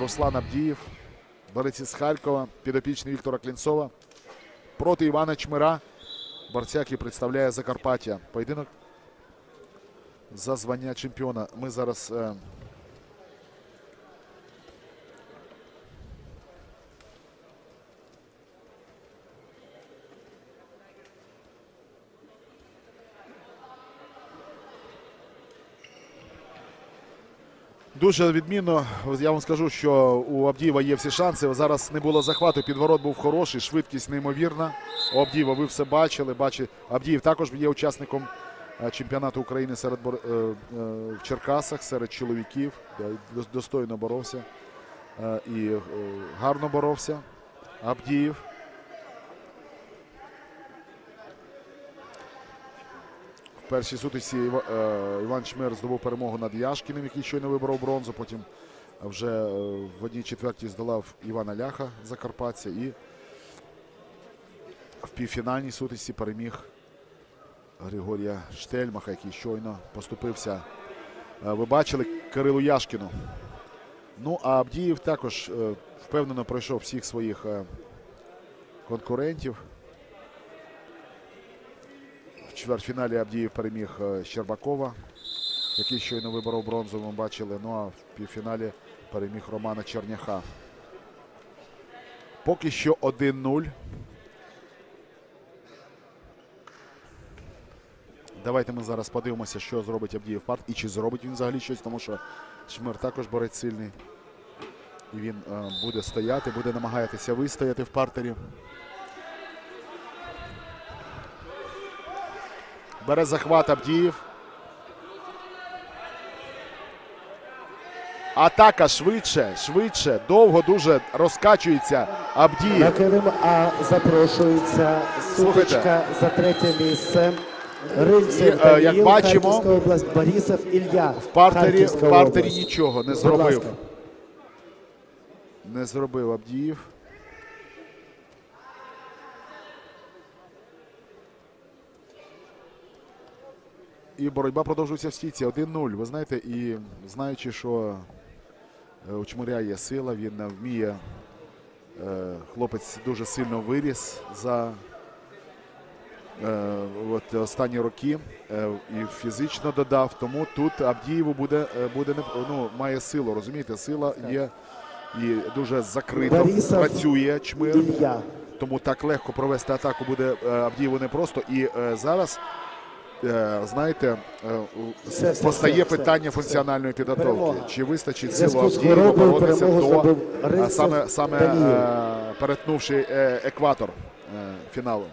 Руслан Абдіїв, борець із Харкова, підопічний Віктора Клінцова проти Івана Чмира, борця, який представляє Закарпаття. Поєдинок за звання чемпіона. Ми зараз. Дуже відмінно. Я вам скажу, що у Абдієва є всі шанси. Зараз не було захвату. Підворот був хороший, швидкість неймовірна. У Абдієва ви все бачили. Бачи, Абдієв також є учасником е, чемпіонату України серед бор- е, е, в Черкасах, серед чоловіків. Достойно боровся і гарно боровся. Абдієв. Першій сутичці е, Іван Чмир здобув перемогу над Яшкіним, який щойно виборов бронзу. Потім вже е, в одній четвертій здолав Івана Ляха Закарпаття і в півфінальній сутичці переміг Григорія Штельмаха, який щойно поступився. е, Ви бачили Кирилу Яшкіну. Ну, а Абдіїв також впевнено пройшов всіх своїх конкурентів. Чвертьфіналі Абдіїв переміг е, Щербакова, який щойно виборов бронзу, ми бачили. Ну а в півфіналі переміг Романа Черняха. Поки що 1-0. Давайте ми зараз подивимося, що зробить Абдіїв парт і чи зробить він взагалі щось, тому що Шмир також борець сильний. І він е, буде стояти, буде намагатися вистояти в партері. Бере захват Абдіїв. Атака швидше, швидше, довго дуже розкачується Абдіїв. На килим А запрошується сутичка за третє місце. Рильцев е, як бачимо, Харківська область, Борисов Ілля. В партері, Харківська в партері область. нічого не Будь зробив. ласка. Не зробив Абдіїв. І боротьба продовжується в стійці. 1-0. Ви знаєте, і знаючи, що е, у Чмиря є сила, він е, вміє. е, Хлопець дуже сильно виріс за е, от, останні роки е, і фізично додав. Тому тут Абдієву буде, буде ну, має силу, розумієте? Сила є і дуже закрито Борисов працює Чмир. Тому так легко провести атаку буде Авдієву непросто. І е, зараз, знаєте, е, Все, все, постає питання функціональної підготовки. Чи вистачить Авдієва хворобою боротися до, а саме, саме е, перетнувши е, екватор е, фіналу.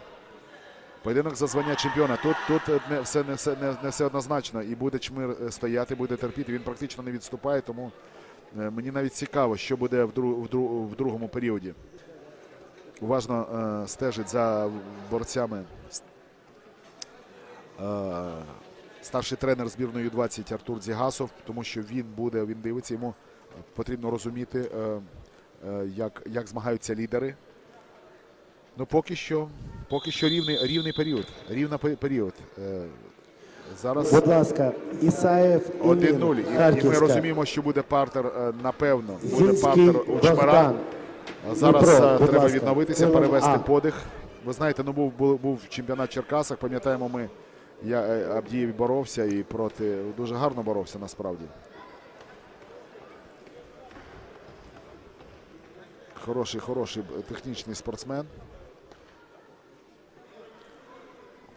Поєдинок за звання чемпіона. Тут, тут не все не все не, не все однозначно. І буде чмир е, стояти, буде терпіти. Він практично не відступає, тому е, мені навіть цікаво, що буде в, дру, в, дру, в другому періоді. Уважно е, стежить за борцями е, старший тренер збірної 20 Артур Дзігасов, тому що він буде, він дивиться, йому потрібно розуміти, е, е, як, як змагаються лідери. Ну, поки що, поки що рівний, рівний період. Рівний пе- період. Е, зараз Будь ласка, Ісаєв Іллін, 1-0. І, і ми розуміємо, що буде партер, е, напевно, буде Зінський партер у Чмара. Зараз Дніпро, е, треба ласка. відновитися, перевести подих. Ви знаєте, ну був, був, був чемпіонат Черкасах, пам'ятаємо ми, я е, Абдієв боровся і проти дуже гарно боровся насправді. Хороший, хороший технічний спортсмен.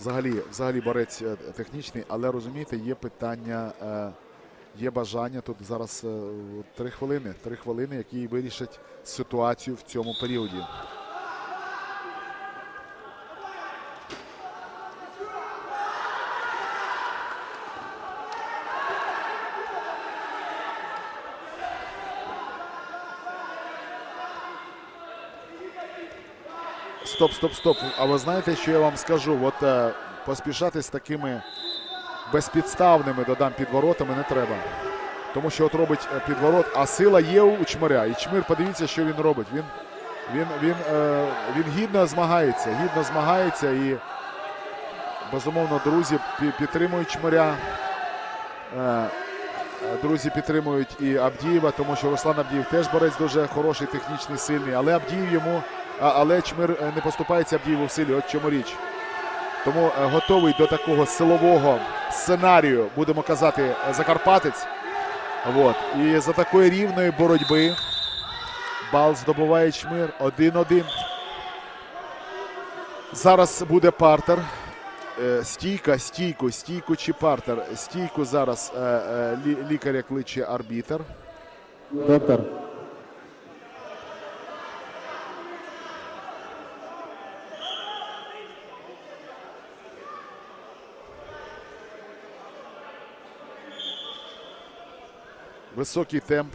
Взагалі, взагалі борець е, технічний, але розумієте, є питання, е, є бажання. Тут зараз три хвилини, три хвилини, які вирішать ситуацію в цьому періоді. Стоп, стоп, стоп. А ви знаєте, що я вам скажу? От е, поспішати з такими безпідставними додам підворотами не треба. Тому що от робить е, підворот, а сила є у чмиря. І чмир, подивіться, що він робить. Він, він, він, е, він гідно змагається, гідно змагається і безумовно, друзі підтримують чмиря. Е, Е, Друзі підтримують і Абдієва, тому що Руслан Абдіїв теж борець дуже хороший, технічний, сильний. Але Абдіїв йому, але Чмир е, не поступається Абдієву в силі. От чому річ. Тому е, готовий до такого силового сценарію, будемо казати, е, Закарпатець. От. І за такої рівної боротьби бал здобуває Чмир 1-1. Зараз буде партер. Стійка, стійку, стійку чи партер. Стійку зараз лі- лікаря кличе арбітер. Доктор. Високий темп.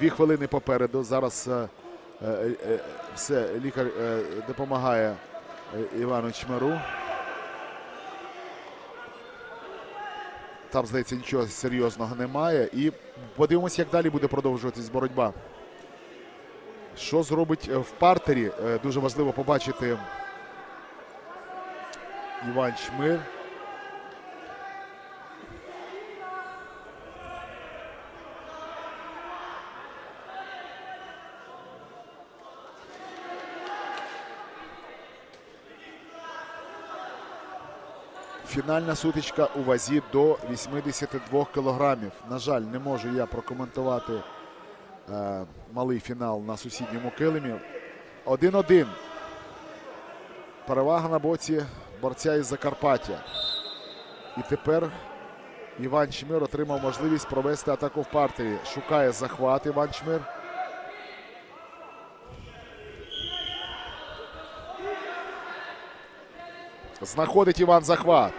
Дві хвилини попереду. Зараз е, е, е, все, лікар е, допомагає е, Івану Чмиру. Там, здається, нічого серйозного немає. І подивимося, як далі буде продовжуватись боротьба. Що зробить е, в партері? Дуже важливо побачити Іван Чмир. Фінальна сутичка у вазі до 82 кілограмів. На жаль, не можу я прокоментувати е, малий фінал на сусідньому килимі. 1-1. Перевага на боці борця із Закарпаття. І тепер Іван Чмир отримав можливість провести атаку в партері. Шукає захват Іван Чмир. Знаходить Іван захват.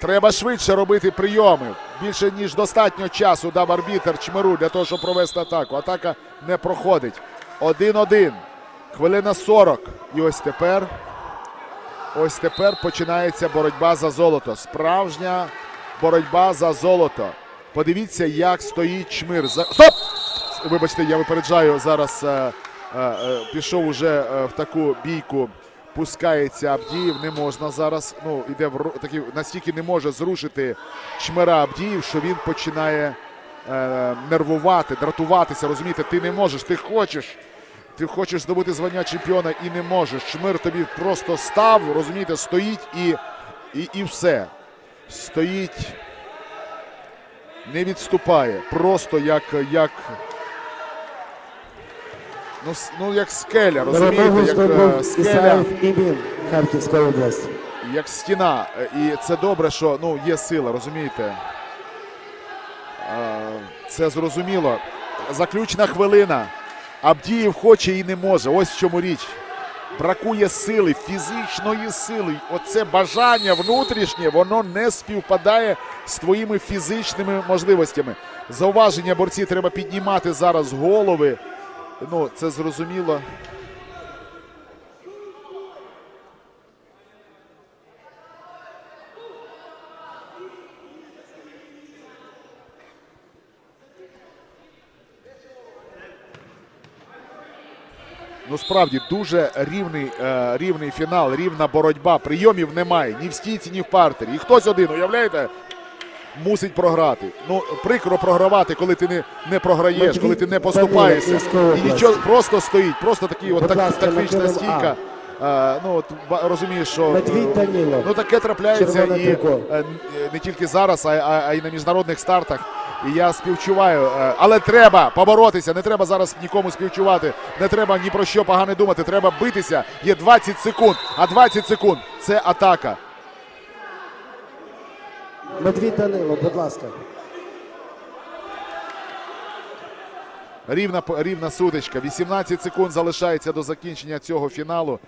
Треба швидше робити прийоми. Більше ніж достатньо часу дав арбітер Чмиру для того, щоб провести атаку. Атака не проходить. 1-1. Хвилина 40. І ось тепер. Ось тепер починається боротьба за золото. Справжня боротьба за золото. Подивіться, як стоїть чмир. Стоп! Вибачте, я випереджаю зараз. Е, е, е, пішов уже в таку бійку. Пускається Абдіїв. Не можна зараз. Ну, іде в такі, настільки не може зрушити чмира Абдіїв, що він починає е, нервувати, дратуватися. Розумієте, ти не можеш, ти хочеш. Ти хочеш здобути звання чемпіона і не можеш. Чмир тобі просто став, розумієте, стоїть і, і, і все. Стоїть, не відступає. Просто як, як, ну, ну, як скеля, розумієте, як е, скеля, Харківська область. як стіна. Е, І це добре, що ну, є сила, розумієте? Е, Це зрозуміло. Заключна хвилина. Абдіїв хоче і не може. Ось в чому річ. Бракує сили, фізичної сили. Оце бажання внутрішнє, воно не співпадає з твоїми фізичними можливостями. Зауваження борці треба піднімати зараз голови. Ну, це зрозуміло. Ну справді дуже рівний, е, рівний фінал, рівна боротьба. Прийомів немає ні в стійці, ні в партері. І хтось один, уявляєте, мусить програти. Ну, прикро програвати, коли ти не, не програєш, коли ти не поступаєшся. І нічого просто стоїть, просто такий от так, тактична стійка. Е, ну, от, розумієш, що ну таке трапляється і е, н- не тільки зараз, а, а, а й на міжнародних стартах. І я співчуваю. е, Але треба поборотися. Не треба зараз нікому співчувати. Не треба ні про що погане думати. Треба битися. Є 20 секунд. А 20 секунд це атака. Медвідь Данило, будь ласка. Рівна рівна сутичка. 18 секунд залишається до закінчення цього фіналу.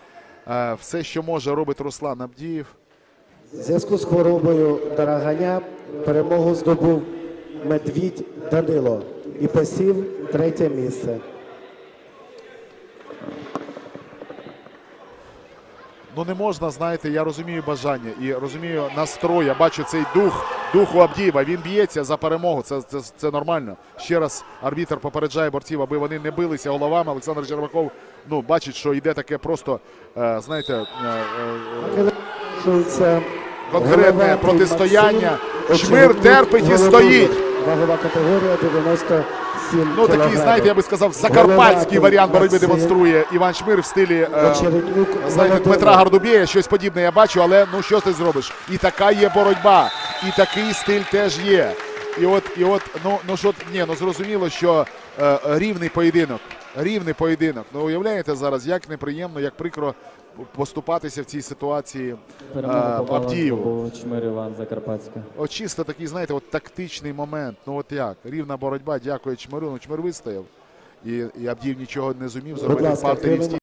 Е, Все, що може, робить Руслан Абдіїв. Зв'язку з хворобою Дараганя перемогу здобув Медвідь Данило і посів третє місце. Ну не можна, знаєте, я розумію бажання і розумію настрой. Я бачу цей дух, дух у Абдієва. Він б'ється за перемогу. Це, це, це нормально. Ще раз арбітр попереджає борців, аби вони не билися головами. Олександр Черваков ну, бачить, що йде таке просто, е, знаєте, е, е, конкретне протистояння. Шмир терпить і стоїть. вагова категорія 97 Ну такий, кілограмів. знаєте, я би сказав, закарпатський варіант боротьби демонструє Іван Шмир в стилі е, знаєте. Дмитра Гардубєя. Щось подібне я бачу, але ну що ти зробиш? І така є боротьба, і такий стиль теж є. І от, і от, ну ну що ні, ну зрозуміло, що е, рівний поєдинок. Рівний поєдинок. Ну уявляєте зараз, як неприємно, як прикро поступатися в цій ситуації е, був Чмир Іван Закарпатська. От чисто такий, знаєте, от тактичний момент. Ну от як? Рівна боротьба, дякує Чмиру. Ну Чмир вистояв. І, і Абдіїв нічого не зумів зробити. Впав.